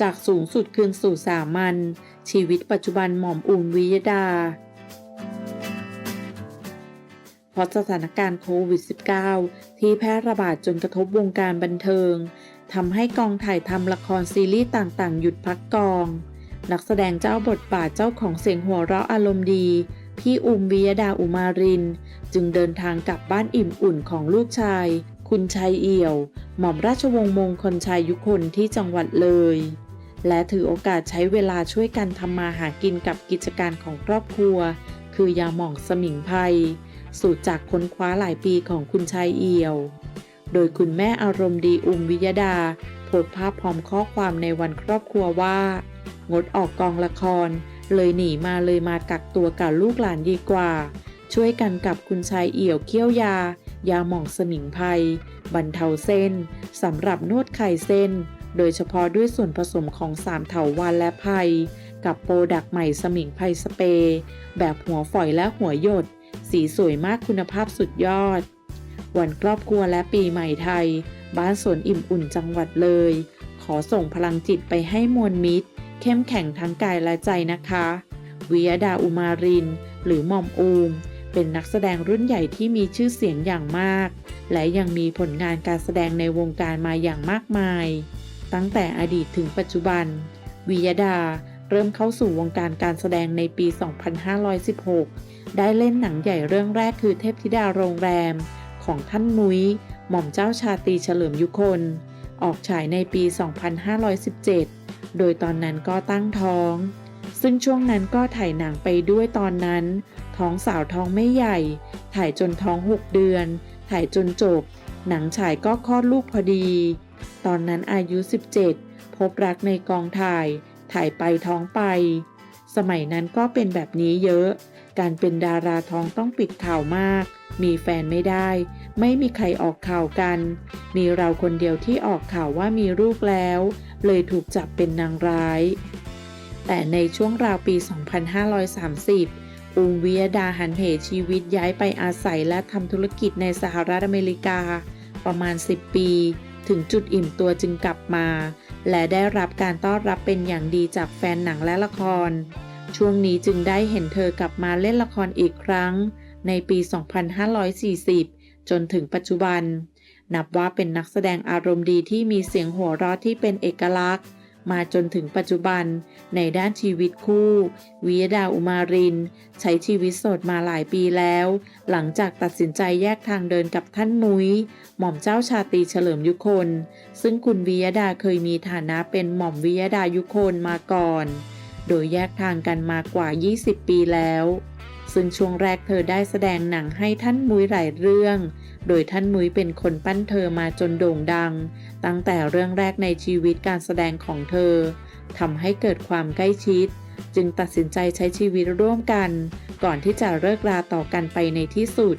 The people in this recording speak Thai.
จากสูงสุดคืนสู่สามัญชีวิตปัจจุบันหม่อมอุมวิยดา เพราะสถานการณ์โควิด -19 ที่แพร่ระบาดจนกระทบวงการบันเทิงทำให้กองถ่ายทำละครซีรีส์ต่างๆ หยุดพักกอง นักแสดงเจ้าบทบาทเจ้าของเสียงหัวเราะอารมณ์ดี พี่อุมวิยดาอุมาริน จึงเดินทางกลับบ้านอิ่มอุ่นของลูกชาย คุณชัยเอี่ยว หม่อมราชวงศ์มงคลชัยยุคนที่จังหวัดเลย และถือโอกาสใช้เวลาช่วยกันทำมาหากินกับกิจการของครอบครัว คือยาหม่องสมิงไพรสูตรจากค้นคว้าหลายปีของคุณชัยเอี่ยว โดยคุณแม่อารมณ์ดีอุมวิยดาโพสภาพพร้อมข้อความในวันครอบครัวว่า งดออกกองละคร เลยหนีมาเลยมากักตัวกับลูกหลานดีกว่า ช่วยกันกับคุณชายเอี่ยวเคี่ยวยา ยาหม่องสมิงไพรบรรเทาเส้นสำหรับนวดไข่เส้น โดยเฉพาะด้วยส่วนผสมของสามเถาวันและไพรกับโปรดักต์ใหม่สมิงไพรสเปรย์แบบหัวฝอยและหัวหยด สีสวยมากคุณภาพสุดยอด วันครอบครัวและปีใหม่ไทย บ้านสวนอิ่มอุ่นจังหวัดเลย ขอส่งพลังจิตไปให้มวลมิตร เข้มแข็งทั้งกายและใจนะคะวิยดาอุมาริน หรือหม่อมอูม เป็นนักแสดงรุ่นใหญ่ที่มีชื่อเสียงอย่างมาก และยังมีผลงานการแสดงในวงการมาอย่างมากมาย ตั้งแต่อดีตถึงปัจจุบันวิยดาเริ่มเข้าสู่วงการการแสดงในปี 2516 ได้เล่นหนังใหญ่เรื่องแรกคือเทพธิดาโรงแรม ของท่านมุ้ย หม่อมเจ้าชาตีเฉลิมยุคน ออกฉายในปี 2517 โดยตอนนั้นก็ตั้งท้อง ซึ่งช่วงนั้นก็ถ่ายหนังไปด้วยตอนนั้น ท้องสาวท้องไม่ใหญ่ ถ่ายจนท้อง 6 เดือน ถ่ายจนจบ หนังฉายก็คลอดลูกพอดี ตอนนั้นอายุ 17 พบรักในกองถ่าย ถ่ายไปท้องไป สมัยนั้นก็เป็นแบบนี้เยอะ การเป็นดาราท้องต้องปิดข่าวมาก มีแฟนไม่ได้ ไม่มีใครออกข่าวกัน มีเราคนเดียวที่ออกข่าวว่ามีลูกแล้ว เลยถูกจับเป็นนางร้าย แต่ในช่วงราวปี 2530 อุงวิยดาหันเหชีวิตย้ายไปอาศัยและทำธุรกิจในสหรัฐอเมริกา ประมาณ 10 ปี ถึงจุดอิ่มตัวจึงกลับมา และได้รับการต้อนรับเป็นอย่างดีจากแฟนหนังและละคร ช่วงนี้จึงได้เห็นเธอกลับมาเล่นละครอีกครั้ง ในปี 2540 จนถึงปัจจุบัน นับว่าเป็นนักแสดงอารมณ์ดีที่มีเสียงหัวเราะที่เป็นเอกลักษณ์ มาจนถึงปัจจุบันในด้านชีวิตคู่วิยดาอุมาริน ใช้ชีวิตโสดมาหลายปีแล้ว หลังจากตัดสินใจแยกทางเดินกับท่านมุ้ย หม่อมเจ้าชาตรีเฉลิมยุคน ซึ่งคุณวิยดาเคยมีฐานะเป็นหม่อมวิยดายุคนมาก่อน โดยแยกทางกันมากว่า 20 ปีแล้ว ซึ่งช่วงแรกเธอได้แสดงหนังให้ท่านมุ้ยหลายเรื่อง โดยท่านมุ้ยเป็นคนปั้นเธอมาจนโด่งดัง ตั้งแต่เรื่องแรกในชีวิตการแสดงของเธอทำให้เกิดความใกล้ชิด จึงตัดสินใจใช้ชีวิตร่วมกัน ก่อนที่จะเลิกราต่อกันไปในที่สุด